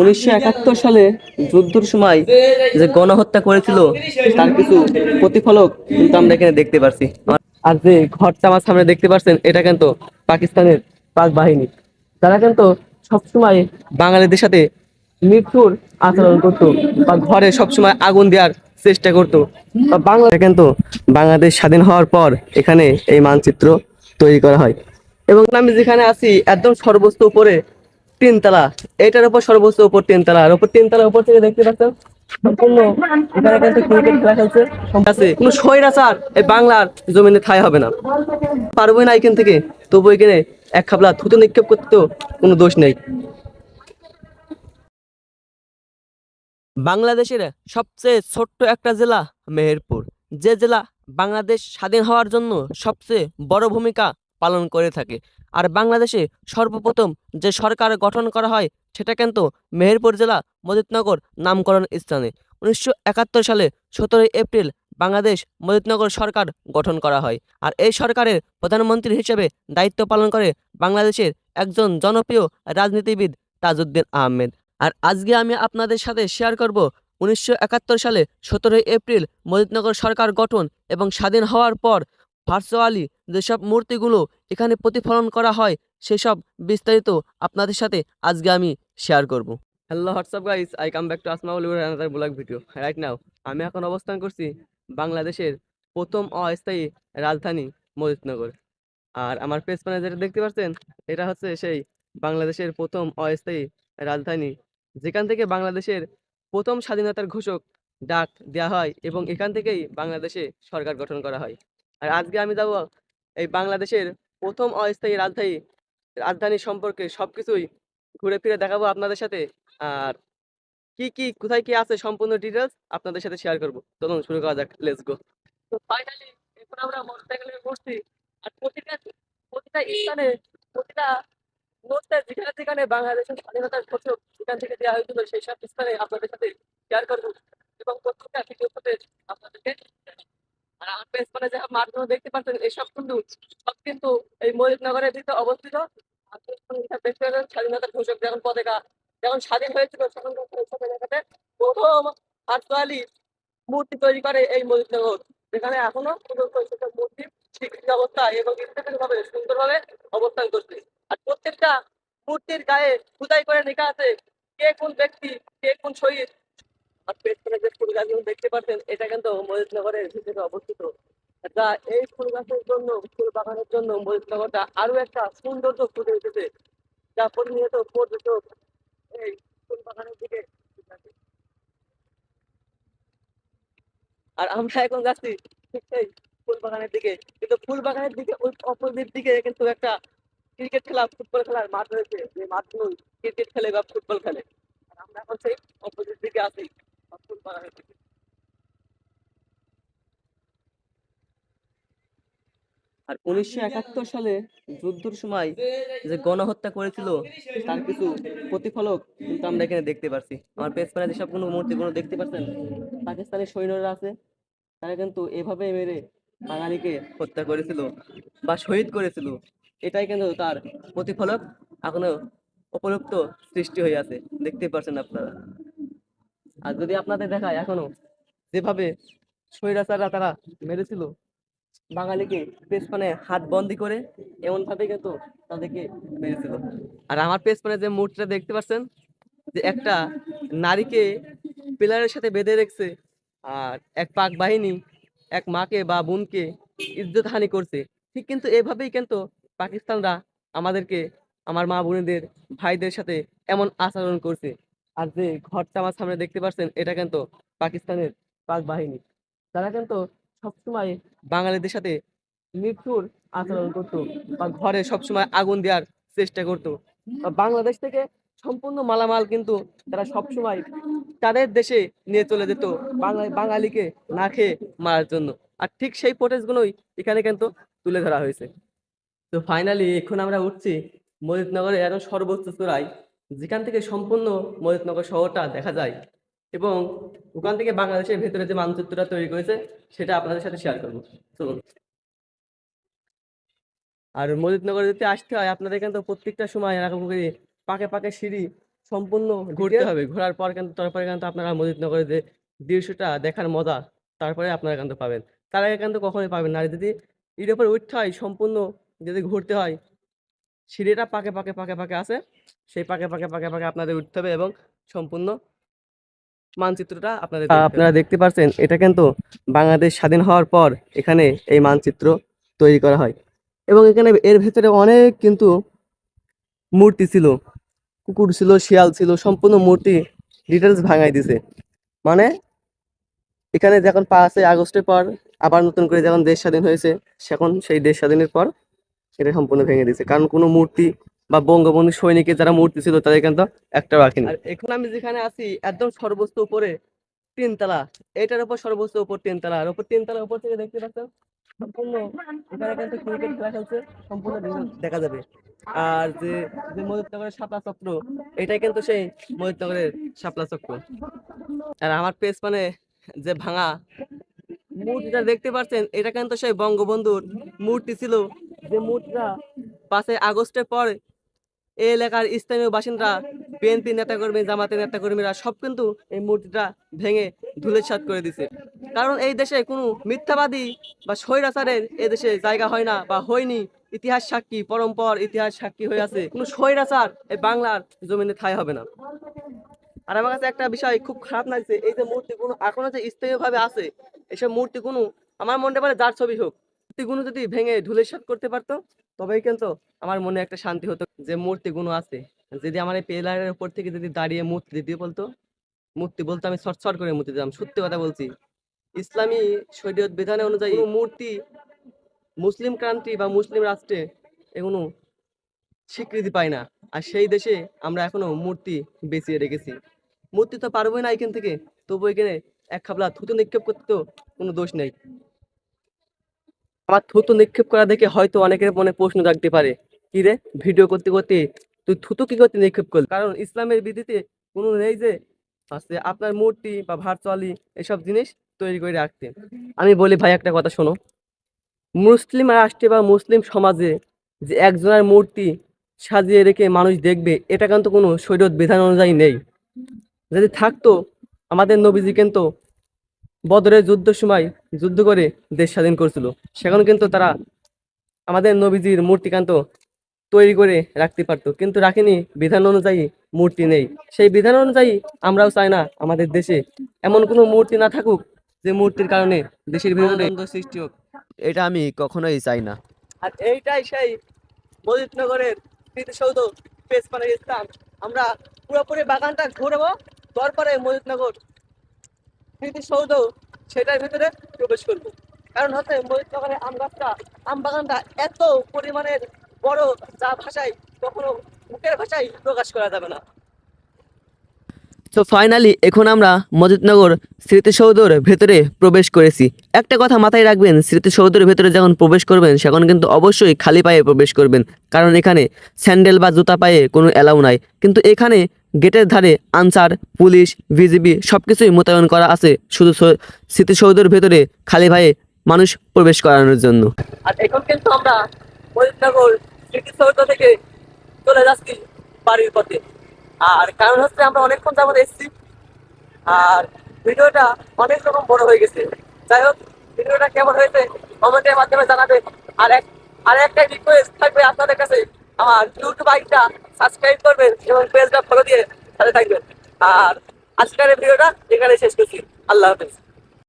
উনিশশো একাত্তর সালে যুদ্ধের সময় যে গণহত্যা করেছিল, তার কিছু প্রতিফলক কিন্তু আমরা এখানে দেখতে পারছি। আর যে ঘরটা আমার সামনে দেখতে পাচ্ছেন এটা কিন্তু পাকিস্তানের পাক বাহিনী। তারা কিন্তু সবসময় বাঙালিদের সাথে মৃত্যুর আচরণ করতো বা ঘরে সবসময় আগুন দেওয়ার চেষ্টা করতো। বাংলা কিন্তু বাংলাদেশ স্বাধীন হওয়ার পর এখানে এই মানচিত্র তৈরি করা হয়। এবং আমি যেখানে আছি, একদম সর্বোচ্চ উপরে তিনতলা। এটার উপর সর্বোচ্চ উপর তিনতলা। আর উপর তিনতলার উপর থেকে দেখতে পাচ্ছেন তবু এক খাবলা থুতু নিক্ষেপ কোনো দোষ নেই। বাংলাদেশের সবচেয়ে ছোট্ট একটা জেলা মেহেরপুর। যে জেলা বাংলাদেশ স্বাধীন হওয়ার জন্য সবচেয়ে বড় ভূমিকা পালন করে থাকে। আর বাংলাদেশে সর্বপ্রথম যে সরকার গঠন করা হয়, সেটা কিন্তু মেহেরপুর জেলা মজিদনগর নামকরণ স্থানে। উনিশশো একাত্তর সালে সতেরোই এপ্রিল বাংলাদেশ মজিদনগর সরকার গঠন করা হয় আর এই সরকারের প্রধানমন্ত্রী হিসেবে দায়িত্ব পালন করে বাংলাদেশের একজন জনপ্রিয় রাজনীতিবিদ তাজউদ্দিন আহমেদ। আর আজকে আমি আপনাদের সাথে শেয়ার করব উনিশশো একাত্তর সালে সতেরোই এপ্রিল মজিদনগর সরকার গঠন এবং স্বাধীন হওয়ার পর ভার্চুয়ালি যেসব মূর্তিগুলো এখানে প্রতিফলন করা হয়, সেসব বিস্তারিত আপনাদের সাথে আজকে আমি শেয়ার করব। Hello WhatsApp guys I come back to Asmaul another blog video right now আমি এখন অবস্থান করছি বাংলাদেশের প্রথম অস্থায়ী রাজধানী মজিদনগর। আর আমার পেজ প্যানে যেটা দেখতে পাচ্ছেন, এটা হচ্ছে সেই বাংলাদেশের প্রথম অস্থায়ী রাজধানী। যেখান থেকে বাংলাদেশের প্রথম স্বাধীনতার ঘোষক ডাক দেওয়া হয় এবং এখান থেকেই বাংলাদেশে সরকার গঠন করা হয়। আর আজকে আমি যাব এই বাংলাদেশের প্রথম অস্থায়ী রাজধানী রাজধানী সম্পর্কে সবকিছুই ঘুরে ফিরে দেখাবো আপনাদের সাথে। আর কি কি, কোথায় কি আছে সম্পূর্ণ ডিটেলস আপনাদের সাথে শেয়ার করব। চলুন শুরু করা যাক লেটস গো তো ফাইনালি বসছি আর প্রতিটা প্রতিটা স্থানে, প্রতিটা যেখানে যেখানে বাংলাদেশের স্বাধীনতার ঘোষক যেখান থেকে দেওয়া হয়েছিল সেই সব স্থানে আপনাদের সাথে শেয়ার করব এবং প্রত্যেকটা ভিডিও ফুটেজ আপনাদেরকে দেখাবো। আর আমার পেজ মাধ্যমে দেখতে পাচ্ছেন এইসব কিন্তু সব কিন্তু এই মরিদনগরের ভিতরে অবস্থিত। স্বাধীনতার ঘোষক যখন পতাকা যখন স্বাধীন হয়েছিল তখন প্রথম ভার্চুয়ালি মূর্তি তৈরি করে এই মরিদনগর যেখানে এখনও মূর্তি স্বীকৃতি অবস্থায় এবং ভাবে সুন্দরভাবে অবস্থান করছে। আর প্রত্যেকটা মূর্তির গায়ে খুদাই করে লেখা আছে, কে কোন ব্যক্তি, কে কোন শহীদ। আর পেছনে যে ফুল দেখতে পাচ্ছেন, এটা কিন্তু মজিদনগরের ভিতরে অবস্থিত। যা এই ফুল গাছের জন্য, ফুল বাগানের জন্য মজিদনগরটা আরও একটা সৌন্দর্য ফুটে উঠেছে, যা প্রতিনিয়ত পর্যটক এই ফুল বাগানের দিকে আর আমরা এখন যাচ্ছি ঠিক সেই ফুল বাগানের দিকে, কিন্তু ফুল বাগানের দিকে ওই অপোজিট দিকে কিন্তু একটা ক্রিকেট খেলা, ফুটবল খেলার মাঠ রয়েছে, যে মাঠগুলো ক্রিকেট খেলে বা ফুটবল খেলে। আর আমরা এখন সেই অপোজিট দিকে আছি ফুল বাগানের দিকে। আর উনিশশো একাত্তর সালে যুদ্ধের সময় যে গণহত্যা করেছিল তার কিছু প্রতিফলক কিন্তু আমরা এখানে দেখতে পাচ্ছি আমার প্যানে যেসব কোনো মূর্তিগুলো দেখতে পাচ্ছেন পাকিস্তানের সৈন্যরা আছে তারা কিন্তু এভাবে মেরে বাঙালিকে হত্যা করেছিল বা শহীদ করেছিল। এটাই কিন্তু তার প্রতিফলক এখনও উপলুপ্ত সৃষ্টি হয়ে আছে। দেখতেই পাচ্ছেন আপনারা। আর যদি আপনাদের দেখায় এখনও যেভাবে স্বৈরাচাররা তারা মেরেছিল বাঙালিকে পেছনে হাত বন্দি করে এমন ভাবে কিন্তু তাদেরকে মেরেছিল। আর আমার পেছনে যে মূর্তিটা দেখতে পাচ্ছেন, যে একটা নারীকে পিলারের সাথে বেঁধে রেখেছে, আর এক পাক বাহিনী, এক মাকে বা বোনকে ইজ্জত হানি করছে। ঠিক কিন্তু এভাবেই কিন্তু পাকিস্তানরা আমাদেরকে, আমার মা বোনেদের, ভাইদের সাথে এমন আচরণ করছে। আর যে ঘরটা আমার সামনে দেখতে পাচ্ছেন, এটা কিন্তু পাকিস্তানের পাক বাহিনী। তারা কিন্তু সবসময় বাঙালিদের সাথে মৃত্যুর আচরণ করতো বা ঘরে সবসময় আগুন দেওয়ার চেষ্টা করতো। বাংলাদেশ থেকে সম্পূর্ণ মালামাল কিন্তু তারা সবসময় তাদের দেশে নিয়ে চলে যেত বাঙালিকে না খেয়ে মারার জন্য। আর ঠিক সেই ফুটেজগুলোই এখানে কিন্তু তুলে ধরা হয়েছে। তো ফাইনালি এখন আমরা উঠছি মজিদনগরের একদম সর্বোচ্চ চূড়ায়, যেখান থেকে সম্পূর্ণ মজিদনগর শহরটা দেখা যায়। এবং ওখান থেকে বাংলাদেশের ভেতরে যে মানচিত্রটা তৈরি করেছে সেটা আপনাদের সাথে শেয়ার করব। চলুন। আর মজিদনগরে যদি আসতে হয় আপনাদের কিন্তু প্রত্যেকটা সময় এরকম করে পাকে পাকে সিঁড়ি সম্পূর্ণ ঘুরতে হবে। ঘোরার পর কিন্তু তারপরে কিন্তু আপনারা মজিদনগরে যে দৃশ্যটা দেখার মজা তারপরে আপনারা কিন্তু পাবেন। তার আগে কিন্তু কখনোই পাবেন না। আর যদি এর উপর উঠতে হয় সম্পূর্ণ যদি ঘুরতে হয় সিঁড়িটা পাকে পাকে পাকে পাকে আছে সেই পাকে পাকে পাকে পাকে আপনাদের উঠতে হবে এবং সম্পূর্ণ মানচিত্রটা আপনাদের আপনারা দেখতে পাচ্ছেন এটা কিন্তু বাংলাদেশ স্বাধীন হওয়ার পর এখানে এই মানচিত্র তৈরি করা হয়। এবং এখানে এর ভেতরে অনেক কিন্তু মূর্তি ছিল কুকুর ছিল শিয়াল ছিল সম্পূর্ণ মূর্তি ডিটেলস ভাঙাই দিছে। মানে এখানে যখন পাঁচই আগস্টের পর আবার নতুন করে যখন দেশ স্বাধীন হয়েছে সেখন সেই দেশ স্বাধীনের পর এটা সম্পূর্ণ ভেঙে দিয়েছে কারণ কোনো মূর্তি বা বঙ্গবন্ধু সৈনিকের যারা মূর্তি ছিল তাদের কিন্তু একটা রাখেনি। এখন আমি যেখানে আছি, একদম সর্বোচ্চ উপরে, তিনতলা। এটার উপর সর্বোচ্চ উপর তিনতলা। আর উপর তিনতলা উপর থেকে দেখতে পাচ্ছেন, সম্পূর্ণ সম্পূর্ণ দেখা- যাবে। আর যে যে শাপলা চক্র, এটাই কিন্তু সেই শাপলা চক্র। আর আমার মানে যে ভাঙা দেখতে পাচ্ছেন, এটা কিন্তু সেই বঙ্গবন্ধুর মূর্তি ছিল। যে মূর্তিটা পাঁচই আগস্টের পর এই এলাকার স্থানীয় বাসিন্দা বিএনপি নেতাকর্মী, জামাতের নেতাকর্মীরা সব কিন্তু এই মূর্তিটা ভেঙে ধুলিস্যাৎ করে দিছে। কারণ এই দেশে কোনো মিথ্যাবাদী বা স্বৈরাচারের এই দেশে জায়গা হয় না বা হয়নি। ইতিহাস সাক্ষী পরম্পর ইতিহাস সাক্ষী হয়ে আছে। কোনো স্বৈরাচার এই বাংলার জমিনে ঠাঁই হবে না। আর আমার কাছে একটা বিষয় খুব খারাপ লাগছে, এই যে মূর্তিগুলো এখনও যে স্থায়ীভাবে আছে এইসব মূর্তিগুলো আমার মনে পারে যার ছবি হোক, মূর্তিগুলো যদি ভেঙে ধুলিস্যাৎ করতে পারতো তবেই কিন্তু আমার মনে একটা শান্তি হতো যে মূর্তি মূর্তিগুলো আছে। যদি আমার এই পিলারের উপর থেকে যদি দাঁড়িয়ে মূর্তি দিতে বলতো, মূর্তি বলতো আমি ছট ছট করে মূর্তি দিতাম। সত্যি কথা বলছি। ইসলামী শরীয়ত বিধানে অনুযায়ী মূর্তি মুসলিম ক্রান্তি বা মুসলিম রাষ্ট্রে এগুলো স্বীকৃতি পায় না। আর সেই দেশে আমরা এখনও মূর্তি বেঁচিয়ে রেখেছি। মূর্তি তো পারবোই না এখান থেকে। তবু এখানে এক খাবলা থুতু নিক্ষেপ করতে তো কোনো দোষ নেই। আমার থুতু নিক্ষেপ করা দেখে হয়তো অনেকের মনে প্রশ্ন জাগতে পারে। কি রে? ভিডিও করতে করতে তুই থুতু কি করতে নিক্ষেপ করলি? কারণ ইসলামের বিধিতে কোনো নেই যে, আছে আপনার মূর্তি বা ভার্চুয়ালি এসব জিনিস তৈরি করে রাখতে। আমি বলি, ভাই, একটা কথা শোনো। মুসলিম রাষ্ট্রে বা মুসলিম সমাজে যে একজনের মূর্তি সাজিয়ে রেখে মানুষ দেখবে, এটা কিন্তু কোনো শরীয়ত বিধান অনুযায়ী নেই। যদি থাকতো, আমাদের নবীজি কিন্তু বদরের যুদ্ধের সময় যুদ্ধ করে দেশ স্বাধীন করছিল। সেখানে কিন্তু তারা আমাদের নবীজির মূর্তিকান্ত তৈরি করে রাখতে পারতো। কিন্তু রাখেনি বিধান অনুযায়ী মূর্তি নেই। সেই বিধান অনুযায়ী আমরাও চাই না আমাদের দেশে এমন কোনো মূর্তি না থাকুক যে মূর্তির কারণে দেশের ভিতরে সৃষ্টি হোক। এটা আমি কখনোই চাই না। আর এইটাই সেই মজিদনগরের স্মৃতিসৌধ পেস মানে স্থান আমরা পুরোপুরি বাগানটা ঘুরবো তারপরে মজিদনগর স্মৃতিসৌধ সেটার ভিতরে প্রবেশ করব। কারণ হচ্ছে মজিদনগরের আম গাছটা, আম বাগানটা এত পরিমাণের বড় যা ভাষায় কখনো মুখের ভাষায় প্রকাশ করা যাবে না। তো ফাইনালি এখন আমরা মজিদনগর স্মৃতিসৌধর ভেতরে প্রবেশ করেছি। একটা কথা মাথায় রাখবেন, স্মৃতিসৌধের ভেতরে যখন প্রবেশ করবেন, সেখন কিন্তু অবশ্যই খালি পায়ে প্রবেশ করবেন। কারণ এখানে স্যান্ডেল বা জুতা পায়ে কোনো অ্যালাউ নাই। কিন্তু এখানে গেটের ধারে আনসার, পুলিশ বিজিবি সব কিছুই মোতায়েন করা আছে শুধু স্মৃতিসৌধের ভেতরে খালি পায়ে মানুষ প্রবেশ করানোর জন্য। আর এখন কিন্তু আমরা মজিদনগর স্মৃতিসৌধ থেকে চলে যাচ্ছি বাড়ির পথে। আর কারণ হচ্ছে আমরা অনেকক্ষণ যাবত এসেছি। আর ভিডিওটা অনেক রকম বড় হয়ে গেছে। যাই হোক, ভিডিওটা কেমন হয়েছে কমেন্টের মাধ্যমে জানাবেন। আর এক আর একটা রিকোয়েস্ট থাকবে আপনাদের কাছে। আমার ইউটিউব আইডিটা সাবস্ক্রাইব করবেন এবং পেজটা ফলো দিয়ে সাথে থাকবেন। আর আজকের ভিডিওটা এখানে শেষ করছি। আল্লাহ হাফেজ।